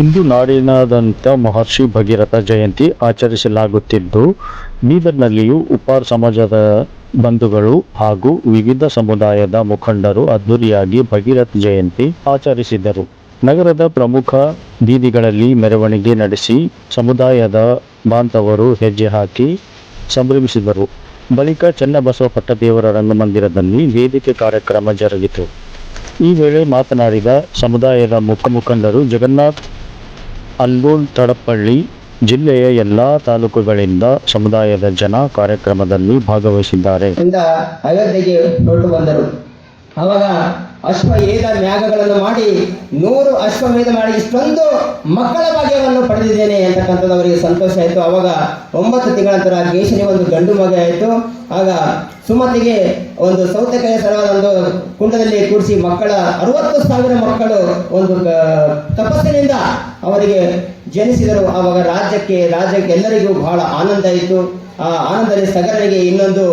ಇಂದು ನಾಡಿನಾದ್ಯಂತ ಮಹರ್ಷಿ ಭಗೀರಥ ಜಯಂತಿ ಆಚರಿಸಲಾಗುತ್ತಿದ್ದು, ಬೀದರ್ನಲ್ಲಿಯೂ ಉಪಾರ್ ಸಮಾಜದ ಬಂಧುಗಳು ಹಾಗೂ ವಿವಿಧ ಸಮುದಾಯದ ಮುಖಂಡರು ಅದ್ದೂರಿಯಾಗಿ ಭಗೀರಥ ಜಯಂತಿ ಆಚರಿಸಿದರು. ನಗರದ ಪ್ರಮುಖ ಬೀದಿಗಳಲ್ಲಿ ಮೆರವಣಿಗೆ ನಡೆಸಿ ಸಮುದಾಯದ ಬಾಂಧವರು ಹೆಜ್ಜೆ ಹಾಕಿ ಸಂಭ್ರಮಿಸಿದರು. ಬಳಿಕ ಚನ್ನಬಸವ ಪಟ್ಟದೇವರ ರಂಗಮಂದಿರದಲ್ಲಿ ವೇದಿಕೆ ಕಾರ್ಯಕ್ರಮ ಜರುಗಿತು. ಈ ವೇಳೆ ಮಾತನಾಡಿದ ಸಮುದಾಯದ ಮುಖ ಮುಖಂಡರು ಜಗನ್ನಾಥ್ ಅಲ್ಲೂರ್ ತಡಪಳ್ಳಿ ಜಿಲ್ಲೆಯ ಎಲ್ಲಾ ತಾಲೂಕುಗಳಿಂದ ಸಮುದಾಯದ ಜನ ಕಾರ್ಯಕ್ರಮದಲ್ಲಿ ಭಾಗವಹಿಸಿದ್ದಾರೆ. ಅಯೋಧ್ಯೆಗೆ ಹೊರಟು ಬಂದರು. ಅವಾಗ ಅಶ್ವಮೇಧ ಮ್ಯಾಗಗಳನ್ನು ಮಾಡಿ ನೂರು ಅಶ್ವಮೇಧ ಮಾಡಿ ಇಷ್ಟೊಂದು ಮಕ್ಕಳ ಭಾಗ್ಯವನ್ನು ಪಡೆದಿದ್ದೇನೆ ಅಂತಕ್ಕಂಥದ್ದು ಅವರಿಗೆ ಸಂತೋಷ ಆಯಿತು. ಅವಾಗ ಒಂಬತ್ತು ತಿಂಗಳ ನಂತರ ಒಂದು ಗಂಡು ಮಗ ಆಯಿತು. ಆಗ ಸುಮತಿಗೆ ಒಂದು ಸೌತೆಕಾಯಿ ಸರವಾದ ಒಂದು ಕುಂಡದಲ್ಲಿ ಕೂಡಿಸಿ ಮಕ್ಕಳ ಅರವತ್ತು ಸಾವಿರ ಮಕ್ಕಳು ಒಂದು ತಪಸ್ಸಿನಿಂದ ಅವರಿಗೆ ಜನಿಸಿದರು. ಆವಾಗ ರಾಜ್ಯಕ್ಕೆ ರಾಜ್ಯಕ್ಕೆ ಎಲ್ಲರಿಗೂ ಬಹಳ ಆನಂದ ಇತ್ತು ಆ ಆನಂದದಲ್ಲಿ ಸಗರನಿಗೆ ಇನ್ನೊಂದು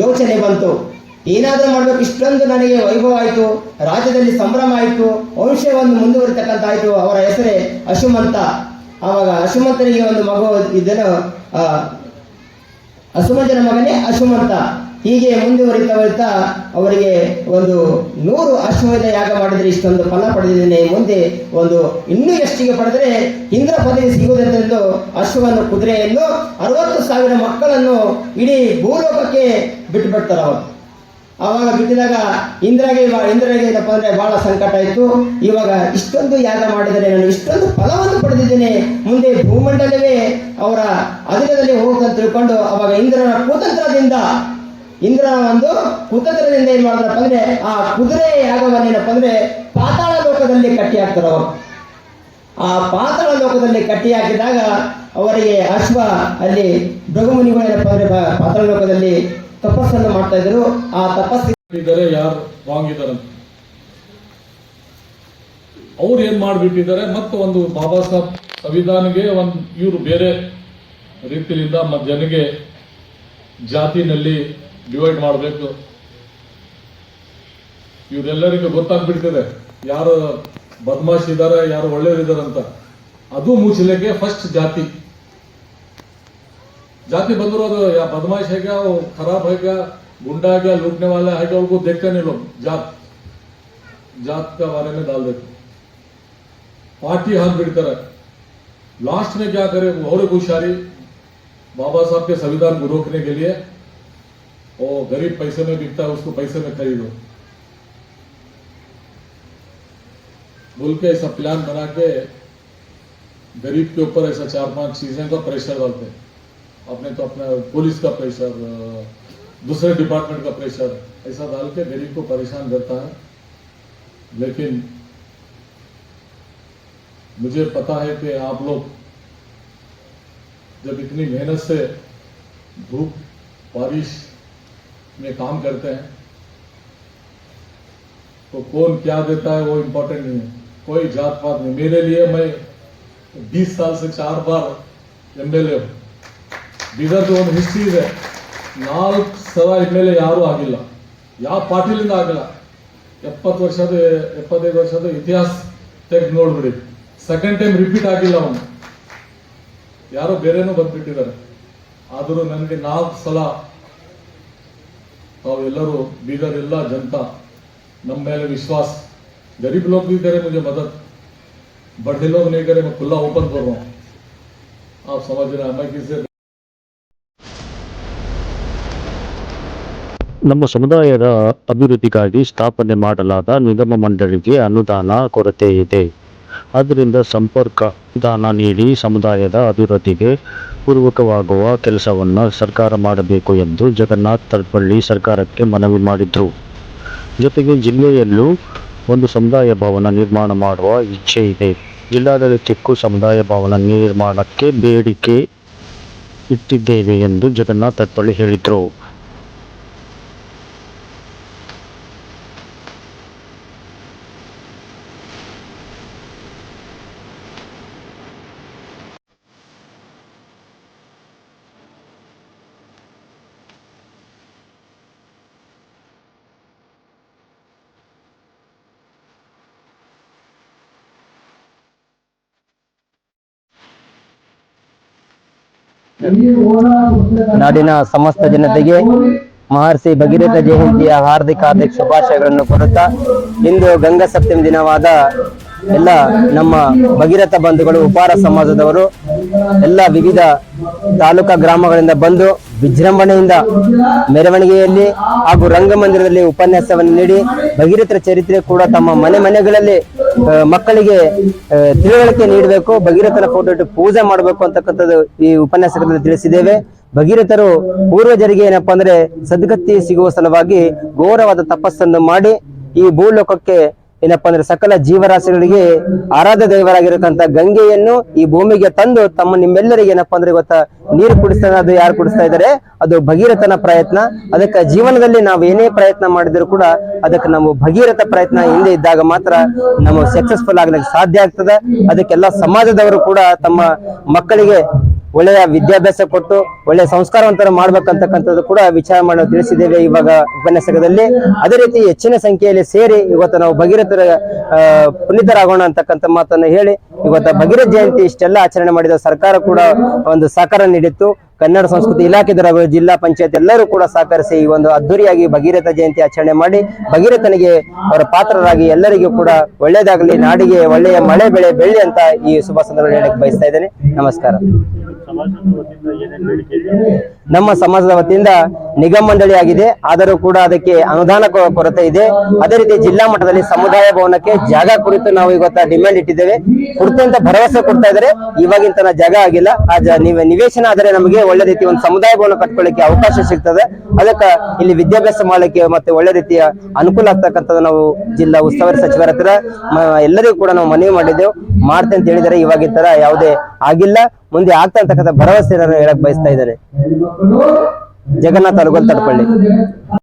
ಯೋಚನೆ ಬಂತು. ಏನಾದರೂ ಮಾಡಬೇಕು, ಇಷ್ಟೊಂದು ನನಗೆ ವೈಭವ ಆಯಿತು. ರಾಜ್ಯದಲ್ಲಿ ಸಂಭ್ರಮ ಆಯಿತು. ವಂಶವನ್ನು ಮುಂದುವರಿತಕ್ಕಂಥ ಆಯಿತು ಅವರ ಹೆಸರೇ ಅಶುಮಂತ ಆವಾಗ ಅಶುಮಂತನಿಗೆ ಒಂದು ಮಗು ಇದನ್ನು ಅಶುಮಂತನ ಮಗನೇ ಅಶುಮಂತ ಹೀಗೆ ಮುಂದುವರಿತಾ ಬರಿತಾ ಅವರಿಗೆ ಒಂದು ನೂರು ಅಶ್ವಮೇಧ ಯಾಗ ಮಾಡಿದರೆ ಇಷ್ಟೊಂದು ಫಲ ಪಡೆದಿದ್ದೇನೆ. ಮುಂದೆ ಒಂದು ಇನ್ನೂ ಎಷ್ಟಿಗೆ ಪಡೆದರೆ ಇಂದ್ರ ಪದವಿ ಸಿಗುವುದೆಂದು ಅಶ್ವವನ್ನು ಕುದುರೆಯನ್ನು ಅರವತ್ತು ಸಾವಿರ ಮಕ್ಕಳನ್ನು ಇಡೀ ಭೂಲೋಕಕ್ಕೆ ಬಿಟ್ಟು ಬಿಡ್ತಾರೆ ಅವರು ಆವಾಗ ಬಿಟ್ಟಿದಾಗ ಇಂದ್ರಗೆ ಇಂದ್ರಗೆ ಏನಪ್ಪ ಅಂದ್ರೆ ಬಹಳ ಸಂಕಟ ಇತ್ತು ಇವಾಗ ಇಷ್ಟೊಂದು ಯಾಗ ಮಾಡಿದರೆ ನಾನು ಇಷ್ಟೊಂದು ಫಲವನ್ನು ಪಡೆದಿದ್ದೇನೆ. ಮುಂದೆ ಭೂಮಂಡಲವೇ ಅವರ ಅಧೀನದಲ್ಲಿ ಹೋಗುತ್ತಂತ ತಿಳ್ಕೊಂಡು ಅವಾಗ ಇಂದ್ರನ ಕುತಂತ್ರದಿಂದ ಇಂದ್ರನ ಒಂದು ಕುತಂತ್ರದಿಂದ ಏನ್ ಮಾಡಿದ್ರಪ್ಪ ಅಂದ್ರೆ ಆ ಕುದುರೆ ಯಾಗವನ್ನೇನಪ್ಪ ಅಂದ್ರೆ ಪಾತಾಳ ಲೋಕದಲ್ಲಿ ಕಟ್ಟಿ ಹಾಕ್ತಾರೆ ಆ ಪಾತಾಳ ಲೋಕದಲ್ಲಿ ಕಟ್ಟಿ ಹಾಕಿದಾಗ ಅವರಿಗೆ ಅಶ್ವ, ಅಲ್ಲಿ ಭಗಮುನಿಗಳು ಏನಪ್ಪ ಅಂದ್ರೆ ಪಾತಾಳ ಲೋಕದಲ್ಲಿ ತಪಸ್ಸನ್ನು ಮಾಡ್ತಾ ಇದ್ರು ಆ ತಪಸ್ಸಿದ್ದಾರೆ ಯಾರು? ವಾಂಗಿದ್ದಾರೆ ಅವ್ರು ಏನ್ ಮಾಡ್ಬಿಟ್ಟಿದ್ದಾರೆ? ಮತ್ತೆ ಒಂದು ಬಾಬಾ ಸಾಹೇಬ್ ಸಂವಿಧಾನಗೆ ಒಂದು ಇವರು ಬೇರೆ ರೀತಿಯಿಂದ ಮತ್ತು ಜನಗೆ ಜಾತಿನಲ್ಲಿ ಡಿವೈಡ್ ಮಾಡಬೇಕು ಇವರೆಲ್ಲರಿಗೂ ಗೊತ್ತಾಗ್ಬಿಡ್ತಿದೆ ಯಾರು ಬದಮಾಶ್ ಇದ್ದಾರೆ ಯಾರು ಒಳ್ಳೆಯವರಿದ್ದಾರೆ ಅಂತ ಅದು ಮುಚ್ಚಲಿಕ್ಕೆ ಫಸ್ಟ್ ಜಾತಿ जाति बंदरों या बदमाश है क्या वो खराब है क्या गुंडा है क्या लूटने वाला है क्या उनको देखते नहीं लोग जात जात का बारे में डाल देते पार्टी हाथ बिड़कर लास्ट में क्या करे और एक होशियारी बाबा साहब के संविधान को रोकने के लिए वो गरीब पैसे में बिकता है उसको पैसे में खरीदो। बोल के ऐसा प्लान बना के गरीब के ऊपर ऐसा चार पाँच चीज़ें का प्रेशर डालते हैं। अपने तो अपना पुलिस का प्रेशर दूसरे डिपार्टमेंट का प्रेशर ऐसा डाल के गरीब को परेशान करता है। लेकिन मुझे पता है कि आप लोग जब इतनी मेहनत से धूप, बारिश में काम करते हैं तो कौन क्या देता है वो इम्पोर्टेंट नहीं है कोई जात पात नहीं मेरे लिए मैं 20 साल से चार बार एमएलए हूँ ಬೀದರ್ದು ಒಂದು ಹಿಸ್ಟ್ರಿ ಇದೆ ನಾಲ್ಕು ಸಲ ಎಮ್ ಎಲ್ ಎ ಯಾರೂ ಆಗಿಲ್ಲ ಯಾವ ಪಾರ್ಟಿಲಿಂದ ಆಗಿಲ್ಲ ಎಪ್ಪತ್ತು ವರ್ಷದ ಎಪ್ಪತ್ತೈದು ವರ್ಷದ ಇತಿಹಾಸ ತೆಗೆದು ನೋಡ್ಬಿಡಿ ಸೆಕೆಂಡ್ ಟೈಮ್ ರಿಪೀಟ್ ಆಗಿಲ್ಲ ಅವನು ಯಾರೋ ಬೇರೆನೂ ಬಂದ್ಬಿಟ್ಟಿದ್ದಾರೆ ಆದರೂ ನನಗೆ ನಾಲ್ಕು ಸಲ ತಾವೆಲ್ಲರೂ ಬೀದರ್ ಎಲ್ಲ ಜನತಾ ನಮ್ಮ ಮೇಲೆ ವಿಶ್ವಾಸ गरीब लोग भी करे मुझे मदद बड़े लोग नहीं करे मैं खुला ओपन कर रहा हूँ आप समझ रहे हैं मैं किसी ನಮ್ಮ ಸಮುದಾಯದ ಅಭಿವೃದ್ಧಿಗಾಗಿ ಸ್ಥಾಪನೆ ಮಾಡಲಾದ ನಿಗಮ ಮಂಡಳಿಗೆ ಅನುದಾನ ಕೊರತೆ ಇದೆ ಆದ್ದರಿಂದ ಸಂಪರ್ಕ ದಾನ ನೀಡಿ ಸಮುದಾಯದ ಅಭಿವೃದ್ಧಿಗೆ ಪೂರ್ವಕವಾಗುವ ಕೆಲಸವನ್ನು ಸರ್ಕಾರ ಮಾಡಬೇಕು ಎಂದು ಜಗನ್ನಾಥ್ ತಡ್ಪಳ್ಳಿ ಸರ್ಕಾರಕ್ಕೆ ಮನವಿ ಮಾಡಿದರು. ಜೊತೆಗೆ ಜಿಲ್ಲೆಯಲ್ಲೂ ಒಂದು ಸಮುದಾಯ ಭವನ ನಿರ್ಮಾಣ ಮಾಡುವ ಇಚ್ಛೆ ಇದೆ. ಜಿಲ್ಲಾಡಳಿತಕ್ಕೂ ಸಮುದಾಯ ಭವನ ನಿರ್ಮಾಣಕ್ಕೆ ಬೇಡಿಕೆ ಇಟ್ಟಿದ್ದೇವೆ ಎಂದು ಜಗನ್ನಾಥ್ ತಡ್ಪಳ್ಳಿ ಹೇಳಿದರು. ನಾಡಿನ ಸಮಸ್ತ ಜನತೆಗೆ ಮಹರ್ಷಿ ಭಗೀರಥ ಜಯಂತಿಯ ಹಾರ್ದಿಕ ಹಾರ್ದಿಕ ಶುಭಾಶಯಗಳನ್ನು ಕೊಡುತ್ತಾ ಇಂದು ಗಂಗಾ ಸಪ್ತಮಿ ದಿನವಾದ ಎಲ್ಲ ನಮ್ಮ ಭಗೀರಥ ಬಂಧುಗಳು, ಉಪಾರ ಸಮಾಜದವರು, ಎಲ್ಲ ವಿವಿಧ ತಾಲೂಕಾ ಗ್ರಾಮಗಳಿಂದ ಬಂದು ವಿಜೃಂಭಣೆಯಿಂದ ಮೆರವಣಿಗೆಯಲ್ಲಿ ಹಾಗೂ ರಂಗಮಂದಿರದಲ್ಲಿ ಉಪನ್ಯಾಸವನ್ನು ನೀಡಿ ಭಗೀರಥರ ಚರಿತ್ರೆ ಕೂಡ ತಮ್ಮ ಮನೆ ಮನೆಗಳಲ್ಲಿ ಮಕ್ಕಳಿಗೆ ತಿಳುವಳಿಕೆ ನೀಡಬೇಕು, ಭಗೀರಥನ ಫೋಟೋ ಇಟ್ಟು ಪೂಜೆ ಮಾಡಬೇಕು ಅಂತಕ್ಕಂಥದ್ದು ಈ ಉಪನ್ಯಾಸಗಳಲ್ಲಿ ತಿಳಿಸಿದ್ದೇವೆ. ಭಗೀರಥರು ಪೂರ್ವಜರಿಗೆ ಏನಪ್ಪಾ ಅಂದ್ರೆ ಸದ್ಗತಿ ಸಿಗುವ ಸಲುವಾಗಿ ಘೋರವಾದ ತಪಸ್ಸನ್ನು ಮಾಡಿ ಈ ಭೂಲೋಕಕ್ಕೆ ಏನಪ್ಪಾ ಅಂದ್ರೆ ಸಕಲ ಜೀವರಾಶಿಗಳಿಗೆ ಆರಾಧ ದೈವರಾಗಿರತಕ್ಕಂಥ ಗಂಗೆಯನ್ನು ಈ ಭೂಮಿಗೆ ತಂದು ತಮ್ಮ ನಿಮ್ಮೆಲ್ಲರಿಗೆ ಏನಪ್ಪಾ ಅಂದ್ರೆ ಇವತ್ತ ನೀರು ಕುಡಿಸ್ತಾನೆ ಅದು ಯಾರು ಕುಡಿಸ್ತಾ ಇದ್ದಾರೆ? ಅದು ಭಗೀರಥನ ಪ್ರಯತ್ನ. ಅದಕ್ಕೆ ಜೀವನದಲ್ಲಿ ನಾವು ಏನೇ ಪ್ರಯತ್ನ ಮಾಡಿದ್ರು ಕೂಡ ಅದಕ್ಕೆ ನಾವು ಭಗೀರಥ ಪ್ರಯತ್ನ ಹಿಂದೆ ಇದ್ದಾಗ ಮಾತ್ರ ನಾವು ಸಕ್ಸಸ್ಫುಲ್ ಆಗ್ಲಿಕ್ಕೆ ಸಾಧ್ಯ ಆಗ್ತದೆ. ಅದಕ್ಕೆಲ್ಲ ಸಮಾಜದವರು ಕೂಡ ತಮ್ಮ ಮಕ್ಕಳಿಗೆ ಒಳ್ಳೆಯ ವಿದ್ಯಾಭ್ಯಾಸ ಕೊಟ್ಟು ಒಳ್ಳೆಯ ಸಂಸ್ಕಾರವಂತರ ಮಾಡ್ಬೇಕಂತಕ್ಕಂಥದ್ದು ಕೂಡ ವಿಚಾರ ಮಾಡಿ ತಿಳಿಸಿದ್ದೇವೆ ಇವಾಗ ಉಪನ್ಯಾಸಕದಲ್ಲಿ ಅದೇ ರೀತಿ ಹೆಚ್ಚಿನ ಸಂಖ್ಯೆಯಲ್ಲಿ ಸೇರಿ ಇವತ್ತು ನಾವು ಭಗೀರಥರ ಪುನೀತರಾಗೋಣ ಅಂತಕ್ಕಂಥ ಮಾತನ್ನು ಹೇಳಿ ಇವತ್ತು ಭಗೀರಥ ಜಯಂತಿ ಇಷ್ಟೆಲ್ಲ ಆಚರಣೆ ಮಾಡಿದ ಸರ್ಕಾರ ಕೂಡ ಒಂದು ಸಹಕಾರ ನೀಡಿತ್ತು. ಕನ್ನಡ ಸಂಸ್ಕೃತಿ ಇಲಾಖೆದವರು ಜಿಲ್ಲಾ ಪಂಚಾಯತ್ ಎಲ್ಲರೂ ಕೂಡ ಸಹಕರಿಸಿ ಈ ಒಂದು ಅದ್ದೂರಿಯಾಗಿ ಭಗೀರಥ ಜಯಂತಿ ಆಚರಣೆ ಮಾಡಿ ಭಗೀರಥನಿಗೆ ಅವರ ಪಾತ್ರರಾಗಿ ಎಲ್ಲರಿಗೂ ಕೂಡ ಒಳ್ಳೇದಾಗಲಿ ನಾಡಿಗೆ ಒಳ್ಳೆಯ ಮಳೆ ಬೆಳೆ ಬೆಳ್ಳಿ ಅಂತ ಈ ಶುಭ ಸಂದರ್ಭ ಹೇಳಕ್ಕೆ ಬಯಸ್ತಾ ಇದ್ದೇನೆ. ನಮಸ್ಕಾರ. ಸಮಾಜ ವತಿಯಿಂದ ಏನೇನು ಬೇಡಿಕೆ ಇದೆ? ನಮ್ಮ ಸಮಾಜದ ವತಿಯಿಂದ ನಿಗಮ ಮಂಡಳಿ ಆಗಿದೆ ಆದರೂ ಕೂಡ ಅದಕ್ಕೆ ಅನುದಾನ ಕೊರತೆ ಇದೆ. ಅದೇ ರೀತಿ ಜಿಲ್ಲಾ ಮಟ್ಟದಲ್ಲಿ ಸಮುದಾಯ ಭವನಕ್ಕೆ ಜಾಗ ಕುರಿತು ನಾವು ಇವತ್ತ ಡಿಮ್ಯಾಂಡ್ ಇಟ್ಟಿದ್ದೇವೆ. ಕುರಿತು ಅಂತ ಭರವಸೆ ಕೊಡ್ತಾ ಇದ್ದಾರೆ. ಇವಾಗಿನ ತನಕ ಜಾಗ ಆಗಿಲ್ಲ. ಆ ನಿವೇಶನ ಆದರೆ ನಮಗೆ ಒಳ್ಳೆ ರೀತಿ ಒಂದು ಸಮುದಾಯ ಭವನ ಕಟ್ಕೊಳ್ಳಿಕ್ಕೆ ಅವಕಾಶ ಸಿಗ್ತದೆ. ಅದಕ್ಕೆ ಇಲ್ಲಿ ವಿದ್ಯಾಭ್ಯಾಸ ಮಾಡಲಿಕ್ಕೆ ಮತ್ತೆ ಒಳ್ಳೆ ರೀತಿಯ ಅನುಕೂಲ ಆಗ್ತಕ್ಕಂಥದ್ದು ನಾವು ಜಿಲ್ಲಾ ಉಸ್ತುವಾರಿ ಸಚಿವರ ಹತ್ರ ಎಲ್ಲರಿಗೂ ಕೂಡ ನಾವು ಮನವಿ ಮಾಡಿದ್ದೆವು. ಮಾಡ್ತೆ ಅಂತ ಹೇಳಿದರೆ ಇವಾಗಿನ ತರ ಯಾವುದೇ ಆಗಿಲ್ಲ. ಮುಂದೆ ಆಗ್ತಾ ಭರವಸೆ ನಾನು ಹೇಳಕ್ ಬಯಸ್ತಾ ಇದ್ದಾರೆ. ಜಗನ್ನಾಥ ಅಲುಗಲ್ ತಡಪಳ್ಳಿ